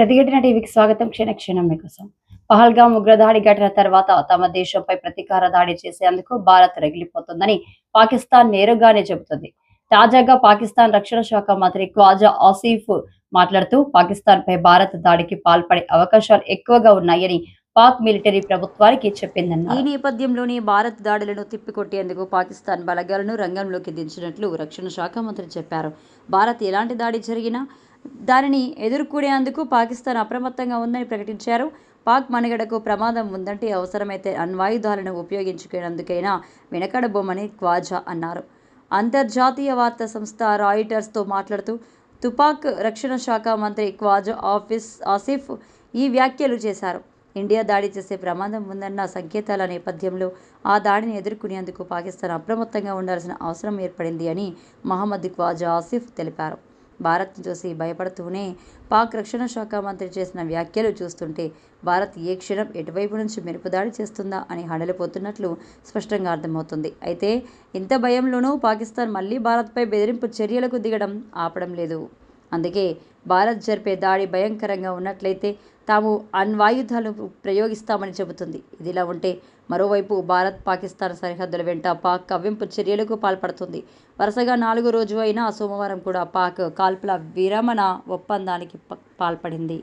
ప్రతిఘటన టీవీకి స్వాగతం. క్షణ క్షణం మీకోసం. పహల్గాం ఉగ్రదాడి ఘటన తర్వాత తమ దేశంపై ప్రతీకార దాడి చేసేందుకు భారత్ రగిలిపోతుందని పాకిస్తాన్ నేరుగానే చెబుతుంది. తాజాగా పాకిస్తాన్ రక్షణ శాఖ మంత్రి ఖ్వాజా ఆసిఫ్ మాట్లాడుతూ పాకిస్తాన్ పై భారత్ దాడికి పాల్పడే అవకాశాలు ఎక్కువగా ఉన్నాయని పాక్ మిలిటరీ ప్రభుత్వానికి ఈ నేపథ్యంలోనే భారత్ దాడులను తిప్పికొట్టేందుకు పాకిస్తాన్ బలగాలను రంగంలోకి దించినట్లు రక్షణ శాఖ మంత్రి చెప్పారు. భారత్ ఎలాంటి దాడి జరిగినా దానిని ఎదుర్కొనేందుకు పాకిస్తాన్ అప్రమత్తంగా ఉందని ప్రకటించారు. పాక్ మనుగడకు ప్రమాదం ఉందంటే అవసరమైతే అణ్వాయుధాలను ఉపయోగించుకునేందుకైనా వెనకడబోమని ఖ్వాజా అన్నారు. అంతర్జాతీయ వార్తా సంస్థ రాయిటర్స్తో మాట్లాడుతూ తుపాక్ రక్షణ శాఖ మంత్రి ఖ్వాజా ఆఫీస్ ఆసిఫ్ ఈ వ్యాఖ్యలు చేశారు. ఇండియా దాడి చేసే ప్రమాదం ఉందన్న సంకేతాల నేపథ్యంలో ఆ దాడిని ఎదుర్కొనేందుకు పాకిస్తాన్ అప్రమత్తంగా ఉండాల్సిన అవసరం ఏర్పడింది అని మహమ్మద్ ఖ్వాజా ఆసిఫ్ తెలిపారు. భారత్ను చూసి భయపడుతూనే పాక్ రక్షణ శాఖ మంత్రి చేసిన వ్యాఖ్యలు చూస్తుంటే భారత్ ఏ క్షణం ఎటువైపు నుంచి మెరుపుదాడి చేస్తుందా? అని హడలిపోతున్నట్లు స్పష్టంగా అర్థమవుతుంది. అయితే ఇంత భయంలోనూ పాకిస్తాన్ మళ్ళీ భారత్పై బెదిరింపు చర్యలకు దిగడం ఆపడం లేదు. అందుకే భారత్ జరిపే దాడి భయంకరంగా ఉన్నట్లయితే తాము అణ్వాయుధాలు ప్రయోగిస్తామని చెబుతుంది. ఇదిలా ఉంటే మరోవైపు భారత్ పాకిస్తాన్ సరిహద్దుల వెంట పాక్ కవ్వింపు చర్యలకు పాల్పడుతుంది. వరుసగా నాలుగో రోజు అయినా సోమవారం కూడా పాక్ కాల్పుల విరమణ ఒప్పందానికి ప- పాల్పడింది.